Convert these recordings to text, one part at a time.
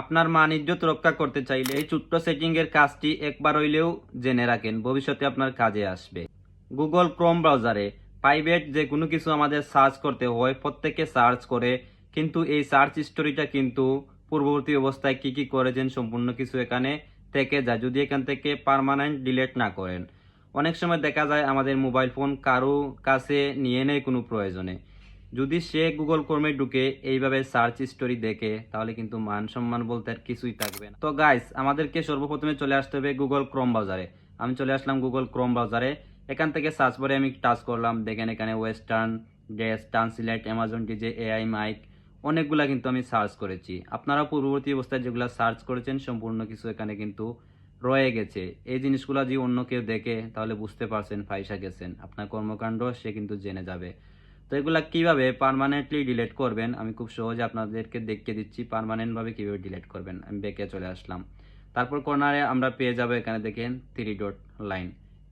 আপনার মান ইজ্জত রক্ষা করতে চাইলে এই ছোট্ট সেটিং এর কাজটি একবার হইলেও জেনে রাখেন, ভবিষ্যতে আপনার কাজে আসবে। গুগল ক্রোম ব্রাউজারে প্রাইভেট যে কোনো কিছু আমাদের সার্চ করতে হয় প্রত্যেকে সার্চ করে, কিন্তু এই সার্চ স্টোরিটা কিন্তু পূর্ববর্তী অবস্থায় কি কি করেছেন সম্পূর্ণ কিছু এখানে থেকে যায়। যদি এখান থেকে পার্মানেন্ট ডিলেট না করেন, অনেক সময় দেখা যায় আমাদের মোবাইল ফোন কারও কাছে নিয়ে নেয় কোনো প্রয়োজনে। যদি সে গুগল ক্রমে ঢুকে এইভাবে সার্চ স্টোরি দেখে, তাহলে কিন্তু মান সম্মান বলতে আর কিছুই থাকবে না। তো গাইস আমাদেরকে সর্বপ্রথমে চলে আসতে হবে গুগল ক্রোম ব্রাউজারে আমি চলে আসলাম গুগল ক্রোম ব্রাউজারে এখান থেকে সার্চ করে আমি টাচ করলাম। দেখেন এখানে ওয়েস্টার্ন ডেস translate Amazon DJ AI mic অনেকগুলা কিন্তু আমি সার্চ করেছি। আপনারা পূর্ববর্তী অবস্থায় যেগুলো সার্চ করেছেন, সম্পূর্ণ কিছু এখানে কিন্তু রয়ে গেছে। এই জিনিসগুলো যদি অন্য কেউ দেখে, তাহলে বুঝতে পারছেন ফাইসা গেছেন। আপনার কর্মকাণ্ড সে কিন্তু জেনে যাবে। এগুলা কীভাবে পারমানেন্টলি ডিলেট করবেন? আমি খুব সহজে আপনাদেরকে দেখিয়ে দিচ্ছি পারমানেন্টভাবে কীভাবে ডিলেট করবেন। আমি বেঁকে চলে আসলাম। তারপর কর্নারে আমরা পেয়ে যাব এখানে দেখেন থ্রি ডট লাইন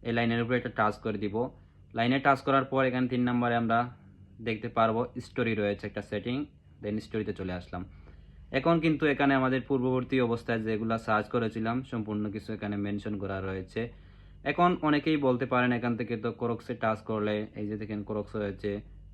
এই লাইনের উপরে একটা টাচ করে দিব। লাইনে টাচ করার পর এখানে তিন নম্বরে আমরা দেখতে পারব স্টোরি রয়েছে একটা সেটিং দেন স্টোরিতে চলে আসলাম। এখন কিন্তু এখানে আমাদের পূর্ববর্তী অবস্থায় যেগুলো সার্চ করেছিলাম, সম্পূর্ণ কিছু এখানে মেনশন করা রয়েছে। এখন অনেকেই বলতে পারেন এখান থেকে তো ক্রক্সে টাচ করলে, এই যে দেখেন ক্রক্স রয়েছে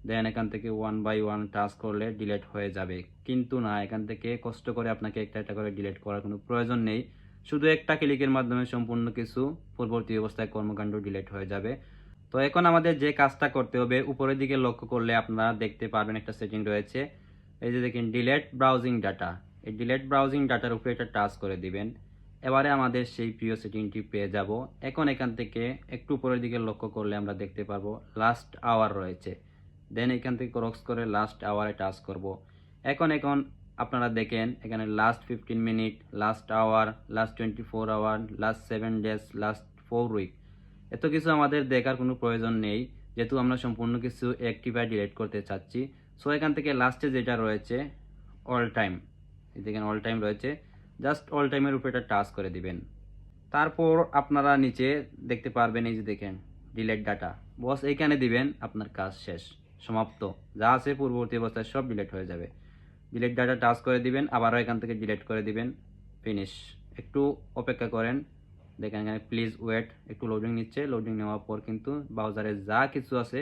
দেন এখান থেকে ওয়ান বাই ওয়ান টাচ করলে ডিলেট হয়ে যাবে। কিন্তু না, এখান থেকে কষ্ট করে আপনাকে একটা একটা করে ডিলেট করার কোনো প্রয়োজন নেই। শুধু একটা ক্লিকের মাধ্যমে সম্পূর্ণ কিছু পূর্ববর্তী অবস্থায় কর্মকাণ্ড ডিলেট হয়ে যাবে। তো এখন আমাদের যে কাজটা করতে হবে, উপরের দিকে লক্ষ্য করলে আপনারা দেখতে পারবেন একটা সেটিং রয়েছে। এই যে দেখেন ডিলেট ব্রাউজিং ডাটা এই ডিলেট ব্রাউজিং ডাটার উপরে একটা টাচ করে দিবেন। এবারে আমাদের সেই প্রিয় সেটিংটি পেয়ে যাব। এখন এখান থেকে একটু উপরের দিকে লক্ষ্য করলে আমরা দেখতে পারব লাস্ট আওয়ার রয়েছে। দেন এখান থেকে ক্রক্স করে লাস্ট আওয়ারে টাচ করব। এখন এখন আপনারা দেখেন, এখানে last fifteen minute last hour last twenty four hour last seven days last four week এত কিছু আমাদের দেখার কোনো প্রয়োজন নেই, যেহেতু আমরা সম্পূর্ণ কিছু অ্যাক্টিভাই ডিলেট করতে চাচ্ছি। সো এখান থেকে লাস্টে যেটা রয়েছে অল টাইম দেখেন অল টাইম রয়েছে। জাস্ট অল টাইমের উপরে এটা টাচ করে দিবেন। তারপর আপনারা নিচে দেখতে পারবেন, এই যে দেখেন ডিলেট ডাটা বস এইখানে দিবেন, আপনার কাজ শেষ। সমাপ্ত। যা আছে পূর্ববর্তী অবস্থায় সব ডিলেট হয়ে যাবে। ডিলেট ডাটা টাচ করে দিবেন, আবারও এখান থেকে ডিলেট করে দিবেন। ফিনিশ একটু অপেক্ষা করেন। দেখেন এখানে প্লিজ ওয়েট একটু লোডিং নিচ্ছে। লোডিং নেওয়ার পর কিন্তু ব্রাউজারে যা কিছু আছে,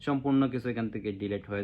সম্পূর্ণ কিছু এখান থেকে ডিলেট হয়ে